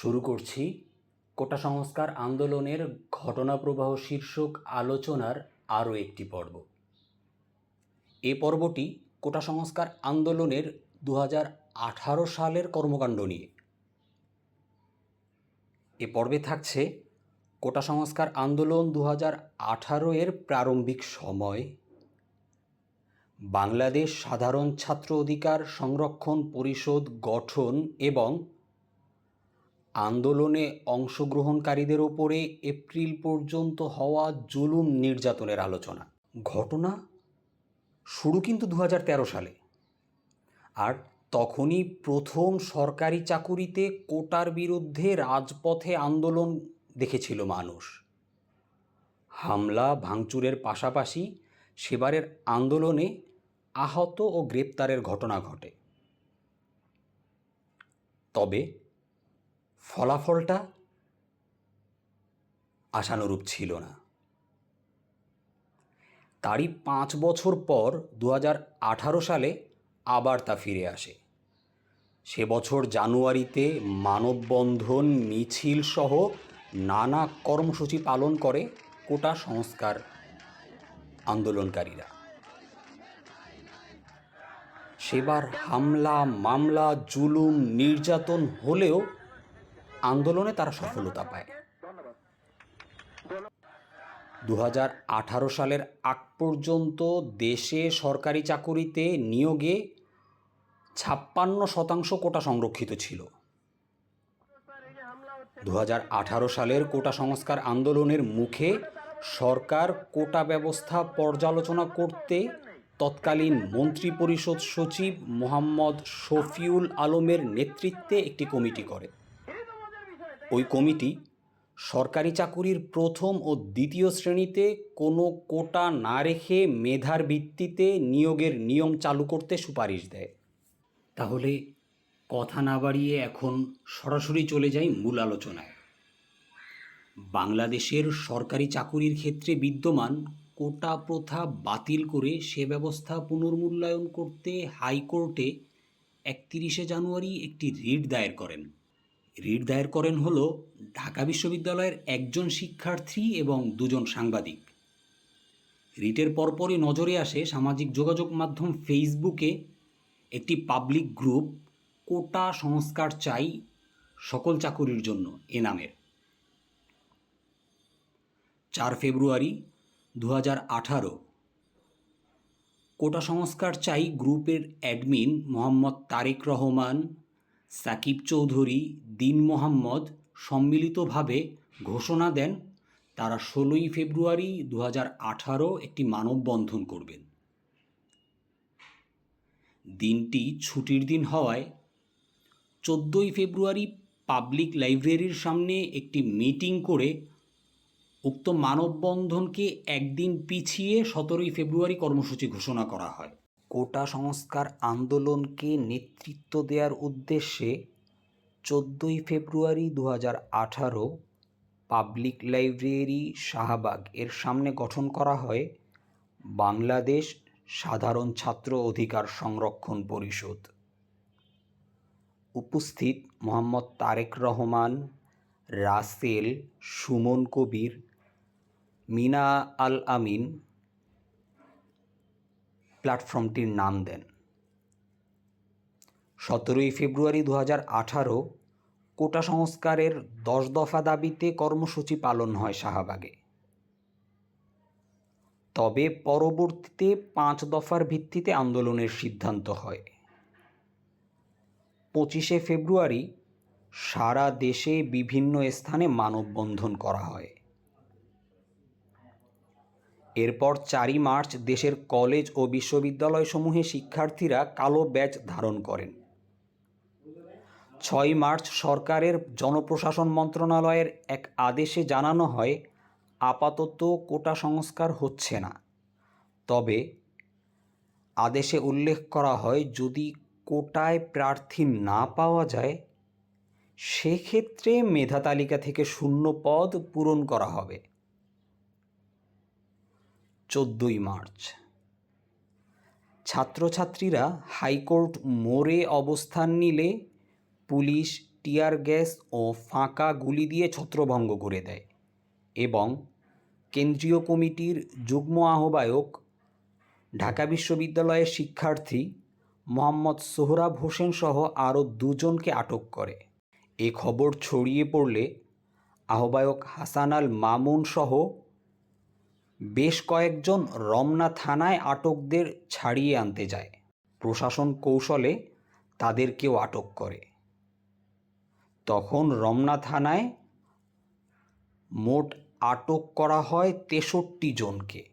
শুরু করছি। কোটা সংস্কার আন্দোলনের ঘটনাপ্রবাহ শীর্ষক আলোচনার আরও একটি পর্ব। এ পর্বটি কোটা সংস্কার আন্দোলনের দু সালের কর্মকাণ্ড নিয়ে। এ পর্বে থাকছে কোটা সংস্কার আন্দোলন দু এর প্রারম্ভিক সময়। বাংলাদেশ সাধারণ ছাত্র অধিকার সংরক্ষণ পরিষদ গঠন এবং আন্দোলনে অংশগ্রহণকারীদের ওপরে এপ্রিল পর্যন্ত হওয়া জুলুম নির্যাতনের আলোচনা। ঘটনা শুরু কিন্তু দু হাজার তেরো সালে। আর তখনই প্রথম সরকারি চাকুরিতে কোটার বিরুদ্ধে রাজপথে আন্দোলন দেখেছিল মানুষ। হামলা ভাঙচুরের পাশাপাশি সেবারের আন্দোলনে আহত ও গ্রেপ্তারের ঘটনা ঘটে। তবে ফলাফলটা আশানুরূপ ছিল না। তারই পাঁচ বছর পর দু হাজার আঠারো সালে আবার তা ফিরে আসে। সে বছর জানুয়ারিতে মানববন্ধন মিছিল সহ নানা কর্মসূচি পালন করে কোটা সংস্কার আন্দোলনকারীরা। সেবার হামলা, মামলা, জুলুম, নির্যাতন হলেও আন্দোলনে তারা সফলতা পায়। দু হাজার আঠারো সালের আগ পর্যন্ত দেশে সরকারি চাকুরিতে নিয়োগে ছাপ্পান্ন শতাংশ কোটা সংরক্ষিত ছিল। দু হাজার আঠারো সালের কোটা সংস্কার আন্দোলনের মুখে সরকার কোটা ব্যবস্থা পর্যালোচনা করতে তৎকালীন মন্ত্রিপরিষদ সচিব মোহাম্মদ শফিউল আলমের নেতৃত্বে একটি কমিটি করে। ওই কমিটি সরকারি চাকুরির প্রথম ও দ্বিতীয় শ্রেণীতে কোনো কোটা না রেখে মেধার ভিত্তিতে নিয়োগের নিয়ম চালু করতে সুপারিশ দেয়। তাহলে কথা না বাড়িয়ে এখন সরাসরি চলে যাই মূল আলোচনায়। বাংলাদেশের সরকারি চাকুরির ক্ষেত্রে বিদ্যমান কোটা প্রথা বাতিল করে সে ব্যবস্থা পুনর্মূল্যায়ন করতে হাইকোর্টে একত্রিশে জানুয়ারি একটি রিট দায়ের করেন। রিট দায়ের করেন হল ঢাকা বিশ্ববিদ্যালয়ের একজন শিক্ষার্থী এবং দুজন সাংবাদিক। রিটের পরপরই নজরে আসে সামাজিক যোগাযোগ মাধ্যম ফেসবুকে একটি পাবলিক গ্রুপ, কোটা সংস্কার চাই সকল চাকুরির জন্য এ নামের। চার ফেব্রুয়ারি দু আঠারো। কোটা সংস্কার চাই গ্রুপের অ্যাডমিন মোহাম্মদ তারেক রহমান সাকিব চৌধুরী, দিন মোহাম্মদ সম্মিলিতভাবে ঘোষণা দেন, তারা ষোলোই ফেব্রুয়ারি দু আঠারো একটি মানববন্ধন করবেন। দিনটি ছুটির দিন হওয়ায় চোদ্দোই ফেব্রুয়ারি পাবলিক লাইব্রেরির সামনে একটি মিটিং করে উক্ত মানববন্ধনকে একদিন পিছিয়ে সতেরোই ফেব্রুয়ারি কর্মসূচি ঘোষণা করা হয়। কোটা সংস্কার আন্দোলনকে নেতৃত্ব দেওয়ার উদ্দেশ্যে চোদ্দোই ফেব্রুয়ারি দু হাজার আঠারো পাবলিক লাইব্রেরি শাহবাগ এর সামনে গঠন করা হয় বাংলাদেশ সাধারণ ছাত্র অধিকার সংরক্ষণ পরিষদ। উপস্থিত মোহাম্মদ তারেক রহমান, রাসেল সুমন কবির, মিনা আল আমিন প্ল্যাটফর্মটির নাম দেন। সতেরোই ফেব্রুয়ারি দু আঠারো কোটা সংস্কারের দশ দফা দাবিতে কর্মসূচি পালন হয় শাহবাগে। তবে পরবর্তীতে পাঁচ দফার ভিত্তিতে আন্দোলনের সিদ্ধান্ত হয়। পঁচিশে ফেব্রুয়ারি সারা দেশে বিভিন্ন স্থানে মানববন্ধন করা হয়। এরপর চারই মার্চ দেশের কলেজ ও বিশ্ববিদ্যালয়সমূহে শিক্ষার্থীরা কালো ব্যাজ ধারণ করেন। ছয় মার্চ সরকারের জনপ্রশাসন মন্ত্রণালয়ের এক আদেশে জানানো হয়, আপাতত কোটা সংস্কার হচ্ছে না। তবে আদেশে উল্লেখ করা হয়, যদি কোটায় প্রার্থী না পাওয়া যায়, সেক্ষেত্রে মেধা তালিকা থেকে শূন্য পদ পূরণ করা হবে। চোদ্দোই মার্চ। ছাত্রছাত্রীরা হাইকোর্ট মোড়ে অবস্থান নিলে পুলিশ টিয়ার গ্যাস ও ফাঁকা গুলি দিয়ে ছত্রভঙ্গ করে দেয় এবং কেন্দ্রীয় কমিটির যুগ্ম আহ্বায়ক, ঢাকা বিশ্ববিদ্যালয়ের শিক্ষার্থী মোহাম্মদ সোহরাব হোসেন সহ আরও দুজনকে আটক করে। এ খবর ছড়িয়ে পড়লে আহ্বায়ক হাসান আল মামুন সহ বেশ কয়েকজন রমনা থানায় আটকদের ছাড়িয়ে আনতে যায়। প্রশাসন কৌশলে তাদেরকেও আটক করে। তখন রমনা থানায় মোট আটক করা হয় তেষট্টি জনকে।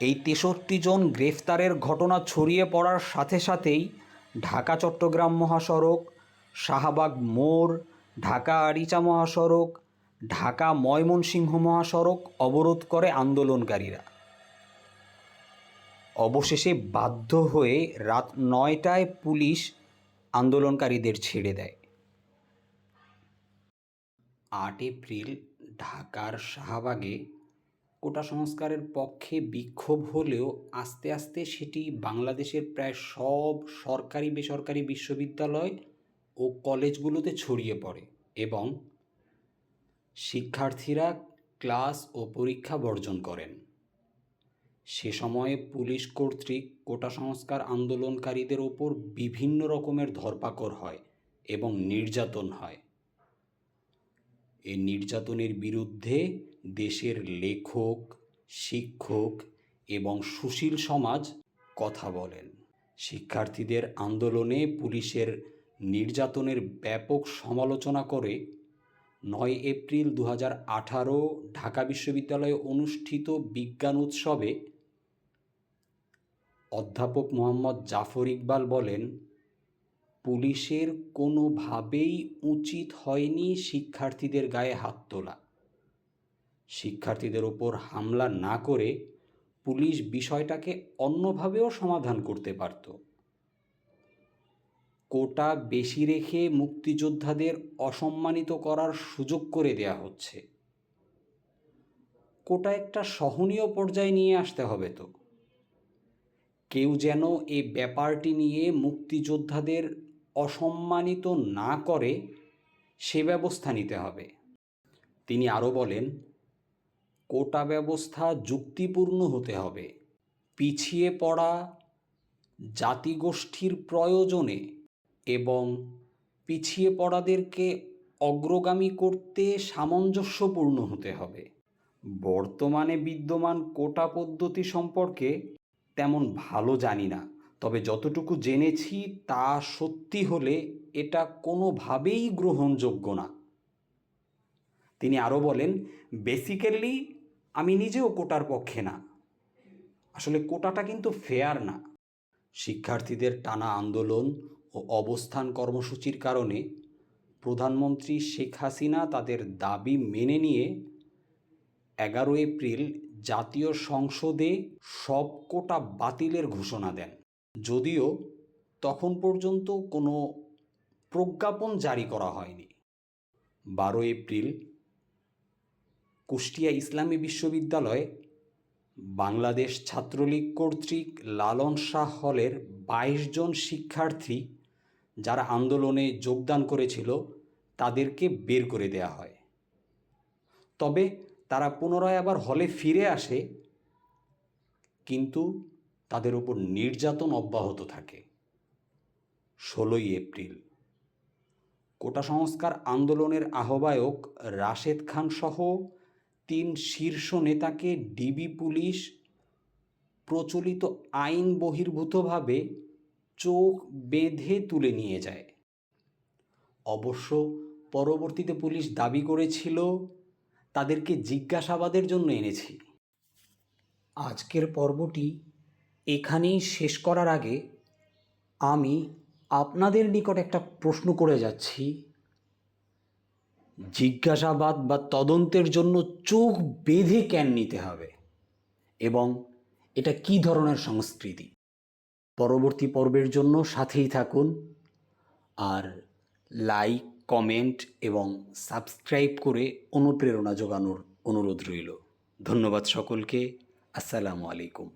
এই তেষট্টি জন গ্রেফতারের ঘটনা ছড়িয়ে পড়ার সাথে সাথেই ঢাকা চট্টগ্রাম মহাসড়ক, শাহবাগ মোড় ঢাকা আরিচা মহাসড়ক ঢাকা ময়মনসিংহ মহাসড়ক অবরোধ করে আন্দোলনকারীরা। অবশেষে বাধ্য হয়ে রাত নয়টায় পুলিশ আন্দোলনকারীদের ছেড়ে দেয়। আট এপ্রিল ঢাকার শাহবাগে কোটা সংস্কারের পক্ষে বিক্ষোভ হলেও আস্তে আস্তে সেটি বাংলাদেশের প্রায় সব সরকারি বেসরকারি বিশ্ববিদ্যালয় ও কলেজগুলোতে ছড়িয়ে পড়ে এবং শিক্ষার্থীরা ক্লাস ও পরীক্ষা বর্জন করেন। সে সময়ে পুলিশ কর্তৃক কোটা সংস্কার আন্দোলনকারীদের ওপর বিভিন্ন রকমের ধরপাকড় হয় এবং নির্যাতন হয়। এই নির্যাতনের বিরুদ্ধে দেশের লেখক, শিক্ষক এবং সুশীল সমাজ কথা বলেন। শিক্ষার্থীদের আন্দোলনে পুলিশের নির্যাতনের ব্যাপক সমালোচনা করে নয় এপ্রিল দু আঠারো ঢাকা বিশ্ববিদ্যালয়ে অনুষ্ঠিত বিজ্ঞান উৎসবে অধ্যাপক মোহাম্মদ জাফর ইকবাল বলেন, পুলিশের কোনোভাবেই উচিত হয়নি শিক্ষার্থীদের গায়ে হাত তোলা। শিক্ষার্থীদের ওপর হামলা না করে পুলিশ বিষয়টাকে অন্যভাবেও সমাধান করতে পারত। কোটা বেশি রেখে মুক্তিযোদ্ধাদের অসম্মানিত করার সুযোগ করে দেয়া হচ্ছে। কোটা একটা সহনীয় পর্যায়ে নিয়ে আসতে হবে তো। কেউ যেন এই ব্যাপারটি নিয়ে মুক্তিযোদ্ধাদের অসম্মানিত না করে সে ব্যবস্থা নিতে হবে। তিনি আরও বলেন, কোটা ব্যবস্থা যুক্তিপূর্ণ হতে হবে। পিছিয়ে পড়া জাতিগোষ্ঠীর প্রয়োজনে এবং পিছিয়ে পড়াদেরকে অগ্রগামী করতে সামঞ্জস্যপূর্ণ হতে হবে। বর্তমানে বিদ্যমান কোটা পদ্ধতি সম্পর্কে তেমন ভালো জানি না, তবে যতটুকু জেনেছি তা সত্যি হলে এটা কোনোভাবেই গ্রহণযোগ্য না। তিনি আরও বলেন, বেসিক্যালি আমি নিজেও কোটার পক্ষে না। আসলে কোটাটা কিন্তু ফেয়ার না। শিক্ষার্থীদের টানা আন্দোলন ও অবস্থান কর্মসূচির কারণে প্রধানমন্ত্রী শেখ হাসিনা তাদের দাবি মেনে নিয়ে এগারো এপ্রিল জাতীয় সংসদে সব কোটা বাতিলের ঘোষণা দেন। যদিও তখন পর্যন্ত কোনো প্রজ্ঞাপন জারি করা হয়নি। বারো এপ্রিল কুষ্টিয়া ইসলামী বিশ্ববিদ্যালয়ে বাংলাদেশ ছাত্রলীগ কর্তৃক লালন শাহ হলের বাইশ জন শিক্ষার্থী যারা আন্দোলনে যোগদান করেছিল, তাদেরকে বের করে দেয়া হয়। তবে তারা পুনরায় আবার হলে ফিরে আসে, কিন্তু তাদের উপর নির্যাতন অব্যাহত থাকে। ষোলোই এপ্রিল। কোটা সংস্কার আন্দোলনের আহ্বায়ক রাশেদ খান সহ তিন শীর্ষ নেতাকে ডিবি পুলিশ প্রচলিত আইন বহির্ভূতভাবে চোখ বেঁধে তুলে নিয়ে যায়। অবশ্য পরবর্তীতে পুলিশ দাবি করেছিল, তাদেরকে জিজ্ঞাসাবাদের জন্য এনেছি। আজকের পর্বটি এখানেই শেষ করার আগে আমি আপনাদের নিকট একটা প্রশ্ন করে যাচ্ছি। জিজ্ঞাসাবাদ বা তদন্তের জন্য চোখ বেঁধে ক্যান নিতে হবে? এবং এটা কি ধরনের সংস্কৃতি? পরবর্তী পর্বের জন্য সাথেই থাকুন আর লাইক, কমেন্ট এবং সাবস্ক্রাইব করে অনুপ্রেরণা যোগানোর অনুরোধ রইল। ধন্যবাদ সকলকে। আসসালামু আলাইকুম।